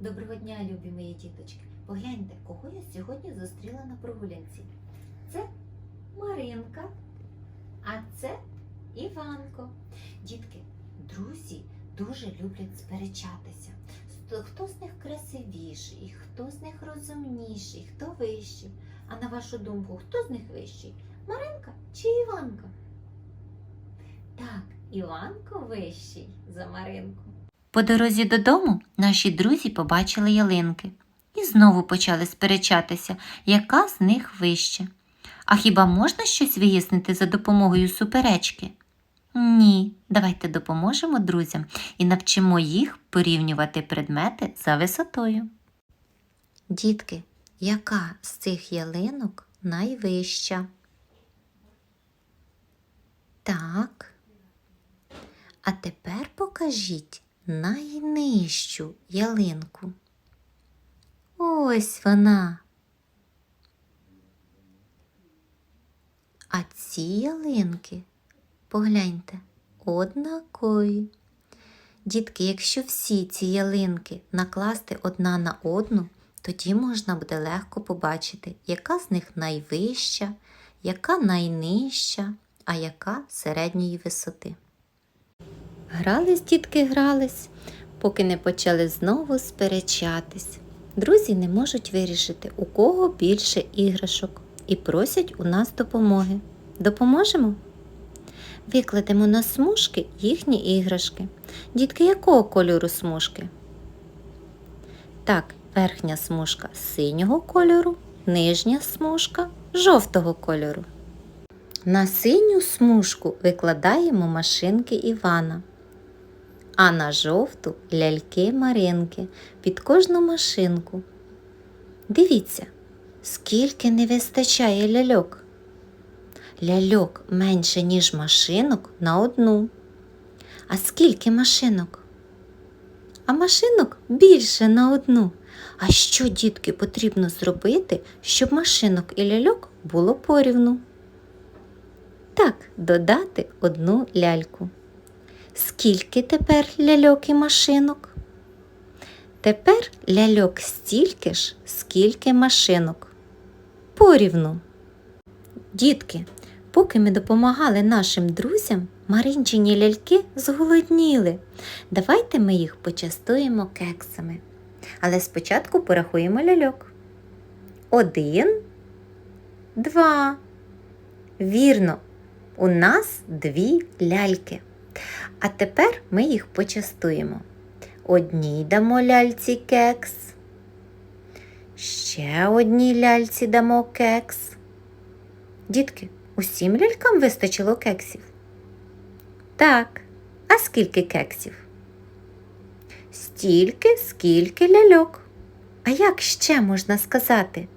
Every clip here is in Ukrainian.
Доброго дня, любі мої діточки. Погляньте, кого я сьогодні зустріла на прогулянці. Це Маринка, а це Іванко. Дітки, друзі дуже люблять сперечатися. Хто- з них красивіший, хто з них розумніший, хто вищий. А на вашу думку, хто з них вищий? Маринка чи Іванка? Так, Іванко вищий за Маринку. По дорозі додому наші друзі побачили ялинки і знову почали сперечатися, яка з них вища. А хіба можна щось вияснити за допомогою суперечки? Ні, давайте допоможемо друзям і навчимо їх порівнювати предмети за висотою. Дітки, яка з цих ялинок найвища? Так. А тепер покажіть найнижчу ялинку. Ось вона. А ці ялинки, погляньте, однакові. Дітки, якщо всі ці ялинки накласти одна на одну, тоді можна буде легко побачити, яка з них найвища, яка найнижча, а яка середньої висоти. Грались, дітки, грались, поки не почали знову сперечатись. Друзі не можуть вирішити, у кого більше іграшок, і просять у нас допомоги. Допоможемо? Викладемо на смужки їхні іграшки. Дітки, якого кольору смужки? Так, верхня смужка синього кольору, нижня смужка жовтого кольору. На синю смужку викладаємо машинки Івана, а на жовту ляльки Маринки під кожну машинку. Дивіться, скільки не вистачає ляльок. Ляльок менше, ніж машинок на одну. А скільки машинок? А машинок більше на одну. А що, дітки, потрібно зробити, щоб машинок і ляльок було порівну? Так, додати одну ляльку. Скільки тепер ляльок і машинок? Тепер ляльок стільки ж, скільки машинок. Порівну. Дітки, поки ми допомагали нашим друзям, Маринчині ляльки зголодніли. Давайте ми їх почастуємо кексами. Але спочатку порахуємо ляльок. Один, два. Вірно, у нас дві ляльки. А тепер ми їх почастуємо. Одній дамо ляльці кекс. Ще одній ляльці дамо кекс. Дітки, усім лялькам вистачило кексів? Так. А скільки кексів? Стільки, скільки ляльок. А як ще можна сказати?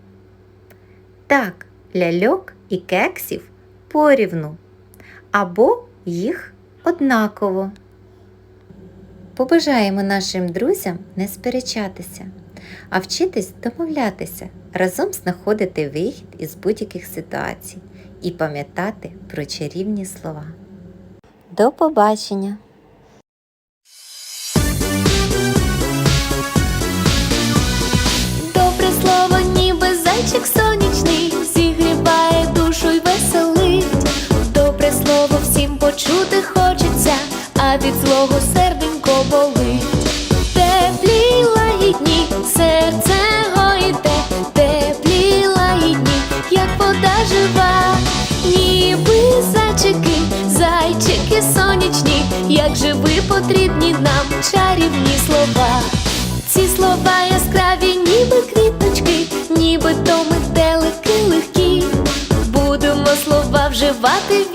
Так, ляльок і кексів порівну. Або їх однаково. Побажаємо нашим друзям не сперечатися, а вчитись домовлятися, разом знаходити вихід із будь-яких ситуацій і пам'ятати про чарівні слова. До побачення! Добре слово, ніби зайчик сонячний, зігріває душу й веселить. Добре слово всім почути від злого серденько болить. Теплі лагідні, серце гойде, теплі лагідні, як вода жива, ніби зайчики, зайчики сонячні, як же ви потрібні нам чарівні слова. Ці слова яскраві, ніби квіточки, ніби то метелики легкі. Будемо слова вживати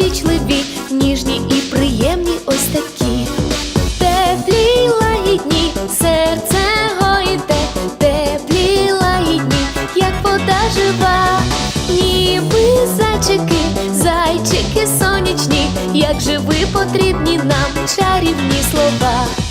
потрібні нам чарівні слова.